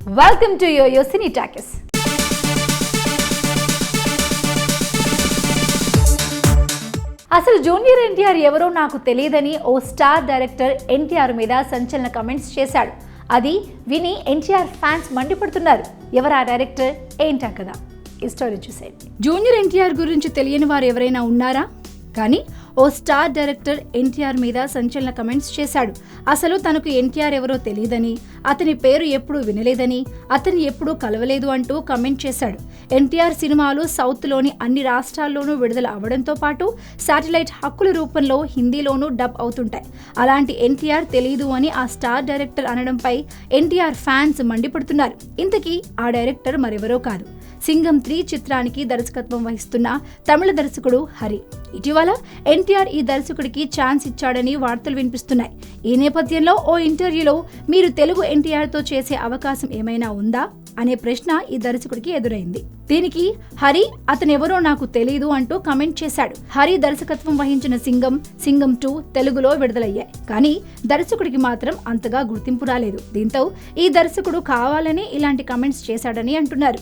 Welcome to YoYo cine talkies అసలు junior NTR ఎవరో నాకు తెలియదని ఓ స్టార్ డైరెక్టర్ ఎన్టీఆర్ మీద సంచలన కమెంట్స్ చేశాడు. అది విని ఎన్టీఆర్ ఫ్యాన్స్ మండిపడుతున్నారు. ఎవరా డైరెక్టర్? ఏంటా కదా ఈ స్టోరీ చూసేయండి. జూనియర్ ఎన్టీఆర్ గురించి తెలియని వారు ఎవరైనా ఉన్నారా? కానీ ఓ స్టార్ డైరెక్టర్ ఎన్టీఆర్ మీద సంచలన కమెంట్స్ చేశాడు. అసలు తనకు ఎన్టీఆర్ ఎవరో తెలియదని అతని పేరు ఎప్పుడూ వినలేదని అతన్ని ఎప్పుడూ కలవలేదు అంటూ కమెంట్ చేశాడు. ఎన్టీఆర్ సినిమాలు సౌత్లోని అన్ని రాష్ట్రాల్లోనూ విడుదల అవడంతో పాటు శాటిలైట్ హక్కుల రూపంలో హిందీలోనూ డబ్ అవుతుంటాయి. అలాంటి ఎన్టీఆర్ తెలియదు అని ఆ స్టార్ డైరెక్టర్ అనడంపై ఎన్టీఆర్ ఫ్యాన్స్ మండిపడుతున్నారు. ఇంతకీ ఆ డైరెక్టర్ మరెవరో కాదు. సింగం త్రీ చిత్రానికి దర్శకత్వం వహిస్తున్న తమిళ దర్శకుడు హరి. ఇటీవల ఎన్టీఆర్ ఈ దర్శకుడికి ఛాన్స్ ఇచ్చాడని వార్తలు వినిపిస్తున్నాయి. ఈ నేపథ్యంలో ఓ ఇంటర్వ్యూలో మీరు తెలుగు ఎన్టీఆర్తో చేసే అవకాశం ఏమైనా ఉందా? అనే ప్రశ్న ఈ దర్శకుడికి ఎదురైంది. దీనికి హరి అతనెవరో నాకు తెలియదు అంటూ కమెంట్ చేశాడు. హరి దర్శకత్వం వహించిన సింగం సింగం టూ తెలుగులో విడుదలయ్యాయి. కానీ దర్శకుడికి మాత్రం అంతగా గుర్తింపు రాలేదు. దీంతో ఈ దర్శకుడు కావాలని ఇలాంటి కమెంట్స్ చేశాడని అంటున్నారు.